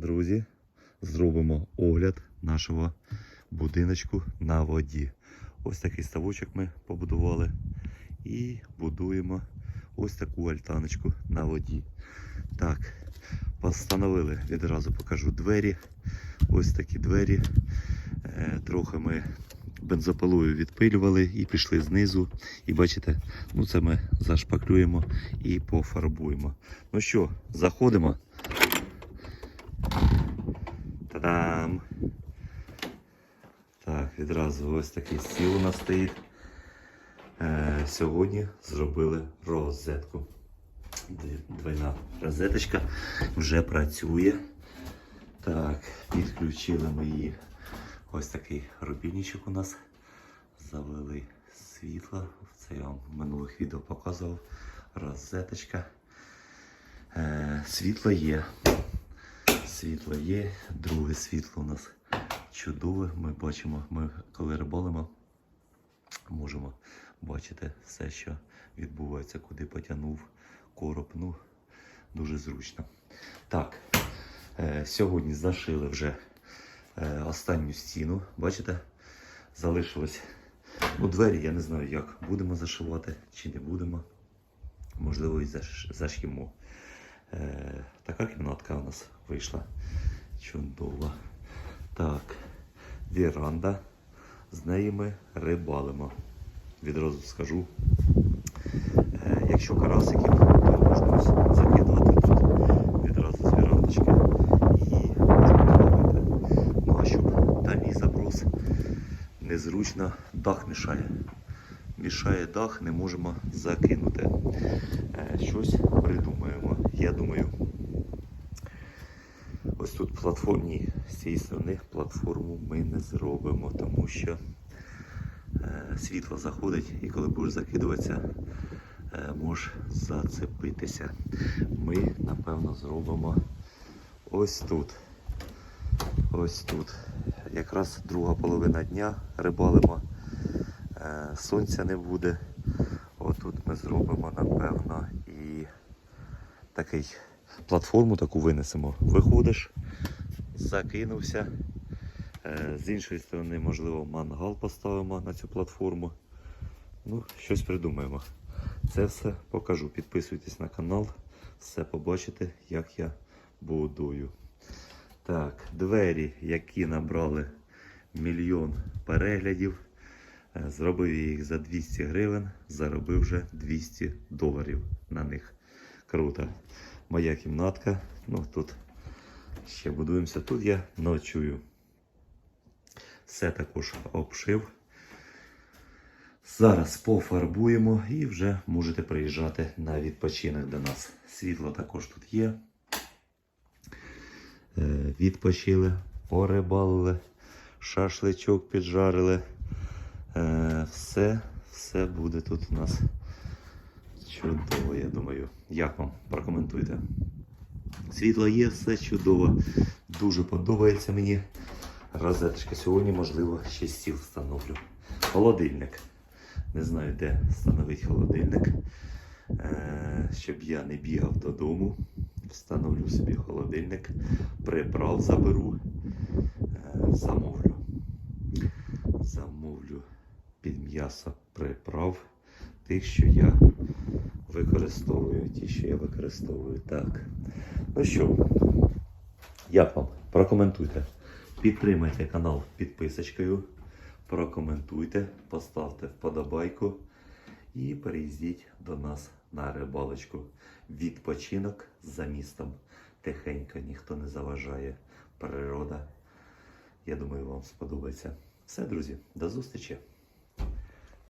Друзі, зробимо огляд нашого будиночку на воді. Ось такий ставочок ми побудували і будуємо ось таку альтаночку на воді. Так, постановили, відразу покажу двері. Ось такі двері. Е, Трохи ми бензопилою відпилювали і пішли знизу. І бачите, ну це ми зашпаклюємо і пофарбуємо. Ну що, заходимо. Та-дам! Так, відразу ось такий стіл у нас стоїть. Е, сьогодні зробили розетку. Двойна розеточка вже працює. Так, підключили ми її. Ось такий рубільничок у нас. Завели світло. Це я вам в минулих відео показував. Розеточка. Е, світло є. Світло є. Друге світло у нас чудове. Ми бачимо, ми коли рибалимо, можемо бачити все, що відбувається, куди потягнув короб. Ну, дуже зручно. Так, е, сьогодні зашили вже е, останню стіну. Бачите? Залишилось у двері, я не знаю, як будемо зашивати чи не будемо. Можливо, і заш- заш'ємо. Е, така кімнатка у нас вийшла. Чудова. Так, віранда. З неї ми рибалимо. Відразу скажу. Е, якщо карасиків, то можна ось закидувати тут відразу з вірандочки і можна ловити. Ну а щоб дальній заброс незручно, дах мішає. Мішає дах, не можемо закинути. Е, Щось придумаємо. Я думаю, ось тут платформні з цієї сторони платформу ми не зробимо, тому що е, світло заходить і коли будеш закидуватися, е, можеш зацепитися. Ми, напевно, зробимо ось тут. Ось тут. Якраз друга половина дня рибалимо. Е, Сонця не буде. Отут ми зробимо, напевно, такий платформу таку винесемо. Виходиш, закинувся. Е, З іншої сторони, можливо, мангал поставимо на цю платформу. Ну, щось придумаємо. Це все покажу. Підписуйтесь на канал, все побачите, як я будую. Так, двері, які набрали мільйон переглядів. Е, Зробив їх за 200 гривень, заробив вже 200 доларів на них. Круто. Моя кімнатка. Ну тут ще будуємося. Тут я ночую. Все також обшив. Зараз пофарбуємо і вже можете приїжджати на відпочинок до нас. Світло також тут є. Е, Відпочили, порибалили, шашличок піджарили. Е, Все, все буде тут у нас чудово, я думаю. Як вам? Прокоментуйте. Світло є, все чудово. Дуже подобається мені. Розеточка. Сьогодні, можливо, ще стіл встановлю. Холодильник. Не знаю, де встановити холодильник. Е, щоб я не бігав додому. Встановлю собі холодильник, приправ заберу, е, замовлю. Замовлю під м'ясо приправ тих, що я використовую. Ті, що я використовую. Так. Ну що, як вам? Прокоментуйте. Підтримайте канал підписочкою. Прокоментуйте, поставте вподобайку і переїздіть до нас на рибалочку. Відпочинок за містом. Тихенько, ніхто не заважає. Природа. Я думаю, вам сподобається. Все, друзі, до зустрічі!